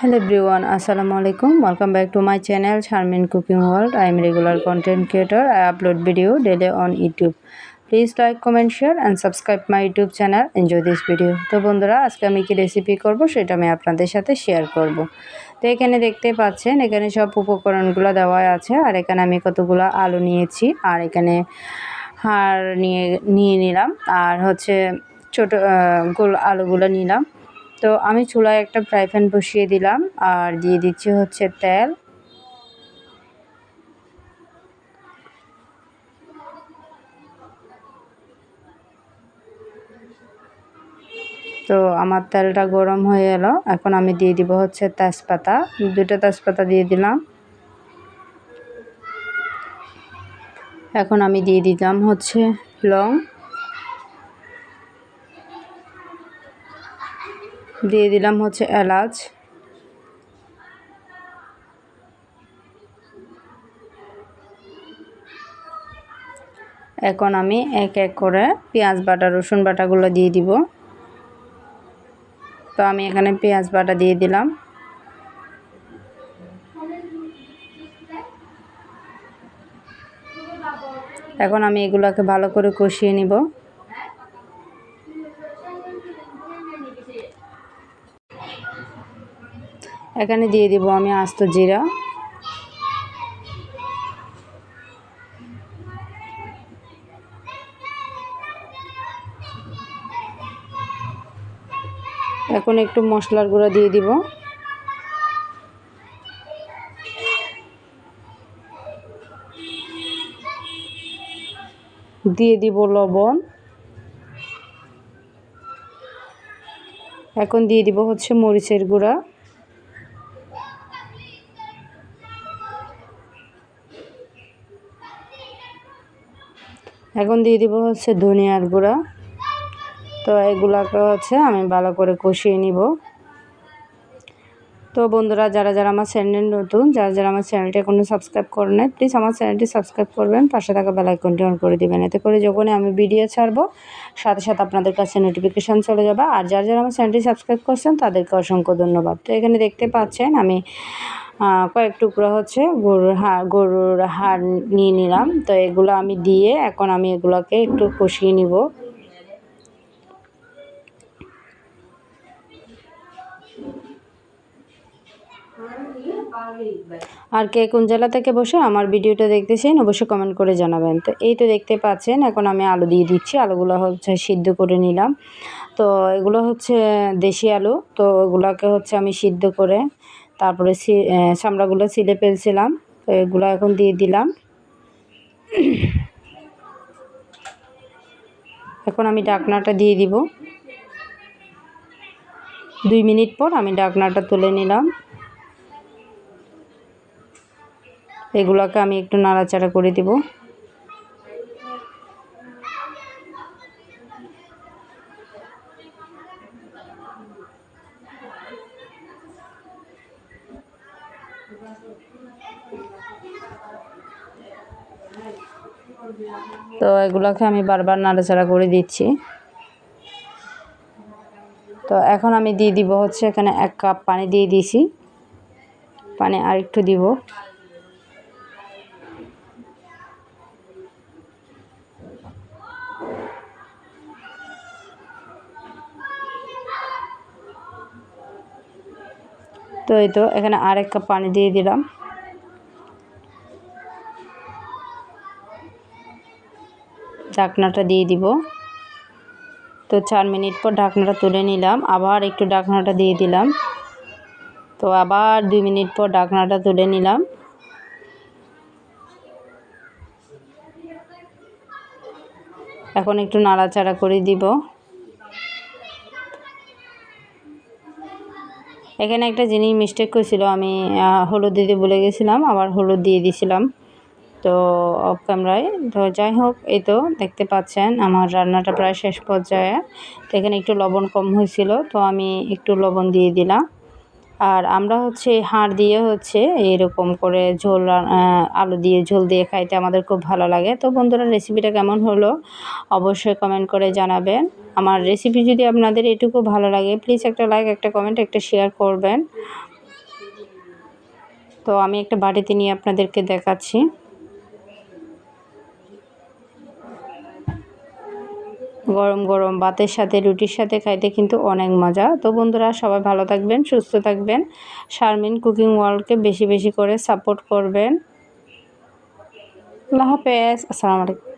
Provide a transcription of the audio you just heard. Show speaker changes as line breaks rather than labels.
Hello everyone, আসসালামু আলাইকুম Welcome back to my channel Charmin cooking World. I am regular content creator. I upload video daily on YouTube. Please like comment share and subscribe my YouTube channel enjoy this video তো বন্ধুরা আজকে আমি কি recipe করব সেটা আমি আপনাদের সাথে শেয়ার করব তো এখানে দেখতে পাচ্ছেন এখানে সব উপকরণগুলো দেওয়া আছে আর এখানে আমি কতগুলো আলু নিয়েছি আর এখানে হাড় নিয়ে নিয়ে নিলাম আর হচ্ছে ছোটো গোল আলুগুলো নিলাম তো আমি চুলায় একটা ফ্রাই প্যান বসিয়ে দিলাম আর দিয়ে দিচ্ছি হচ্ছে তেল। তো আমার তেলটা গরম হয়ে এলো। এখন আমি দিয়ে দিব হচ্ছে তেজপাতা। দুটো তেজপাতা দিয়ে দিলাম। এখন আমি দিয়ে দিলাম হচ্ছে লং। দিয়ে দিলাম হচ্ছে এলাচ। এখন আমি এক এক করে পেঁয়াজ বাটা, রসুন বাটাগুলো দিয়ে দিব। তো আমি এখানে পেঁয়াজ বাটা দিয়ে দিলাম। এখন আমি এগুলোকে ভালো করে কষিয়ে নিব। এখানে দিয়ে দিব আমি আস্ত জিরা। এখন একটু মশলার গুঁড়া দিয়ে দিব। দিয়ে দিব লবণ। এখন দিয়ে দিব হচ্ছে মরিচের গুঁড়া। এখন দিয়ে দিব হচ্ছে ধনিয়ার গুঁড়া। তো এগুলাকে হচ্ছে আমি ভালো করে কষিয়ে নিব। তো বন্ধুরা, যারা যারা আমার চ্যানেল নতুন, যারা যারা আমার চ্যানেলটি এখনও সাবস্ক্রাইব করে নেয় প্লিজ আমার চ্যানেলটি সাবস্ক্রাইব করবেন, পাশে থাকা বেলাইকনটি অন করে দেবেন। এতে করে যখনই আমি ভিডিও ছাড়বো, সাথে সাথে আপনাদের কাছে নোটিফিকেশান চলে যাবে। আর যারা যারা আমার চ্যানেলটি সাবস্ক্রাইব করছেন, তাদেরকে অসংখ্য ধন্যবাদ। তো এখানে দেখতে পাচ্ছেন, আমি কয়েক টুকরো হচ্ছে গরুর হাড় গরুর হাড় নিয়ে নিলাম। তো এগুলো আমি দিয়ে এখন আমি এগুলোকে একটু কষিয়ে নিব। আর কে কোন জেলা থেকে বসে আমার ভিডিওটা দেখতেছেন অবশ্যই কমেন্ট করে জানাবেন। তো এই তো দেখতে পাচ্ছেন, এখন আমি আলু দিয়ে দিচ্ছি। আলুগুলো হচ্ছে সিদ্ধ করে নিলাম। তো এগুলো হচ্ছে দেশি আলু। তো এগুলোকে হচ্ছে আমি সিদ্ধ করে তারপরে চামড়াগুলো ছিলে ফেলছিলাম। তো এগুলো এখন দিয়ে দিলাম। এখন আমি ডাকনাটা দিয়ে দিব। দুই মিনিট পর আমি ডাকনাটা তুলে নিলাম। এগুলোকে আমি একটু নাড়াচাড়া করে দিব। তো এগুলোকে আমি বারবার নাড়াচাড়া করে দিচ্ছি। তো এখন আমি দিয়ে দিব হচ্ছে এখানে এক কাপ পানি দিয়ে দিয়েছি। পানি আরেকটু দিব। তো এই তো, এখানে আরেক কাপ পানি দিয়ে দিলাম। ঢাকনাটা দিয়ে দিব। তো চার মিনিট পর ঢাকনাটা তুলে নিলাম। আবার একটু ঢাকনাটা দিয়ে দিলাম। তো আবার দুই মিনিট পর ঢাকনাটা তুলে নিলাম। এখন একটু নাড়াচাড়া করে দিব। এখানে একটা জিনিস মিস্টেক করেছিল, আমি হলুদ দিতে বলে গেছিলাম, আবার হলুদ দিয়ে দিয়েছিলাম তো অফ ক্যামেরায় তো যাই হোক, এই তো দেখতে পাচ্ছেন, আমার রান্নাটা প্রায় শেষ পর্যায়ে। তো এখানে একটু লবণ কম হয়েছিল, তো আমি একটু লবণ দিয়ে দিলাম। আর আমরা হচ্ছে হাড় দিয়ে হচ্ছে এরকম করে ঝোল আলু দিয়ে ঝোল দিয়ে খাইতে আমাদের খুব ভালো লাগে। তো বন্ধুরা রেসিপিটা কেমন হলো অবশ্যই কমেন্ট করে জানাবেন। আমার রেসিপি যদি আপনাদের এটুকু ভালো লাগে প্লিজ একটা লাইক একটা কমেন্ট একটা শেয়ার করবেন। তো আমি একটা বাড়িতে নিয়ে আপনাদেরকে দেখাচ্ছি। গরম গরম ভাতের সাথে, রুটির সাথে খাইতে কিন্তু অনেক মজা। তো বন্ধুরা, সবাই ভালো থাকবেন, সুস্থ থাকবেন। শারমিন কুকিং ওয়ার্ল্ডকে বেশি বেশি করে সাপোর্ট করবেন। আল্লাহ হাফেজ, আসসালামু আলাইকুম।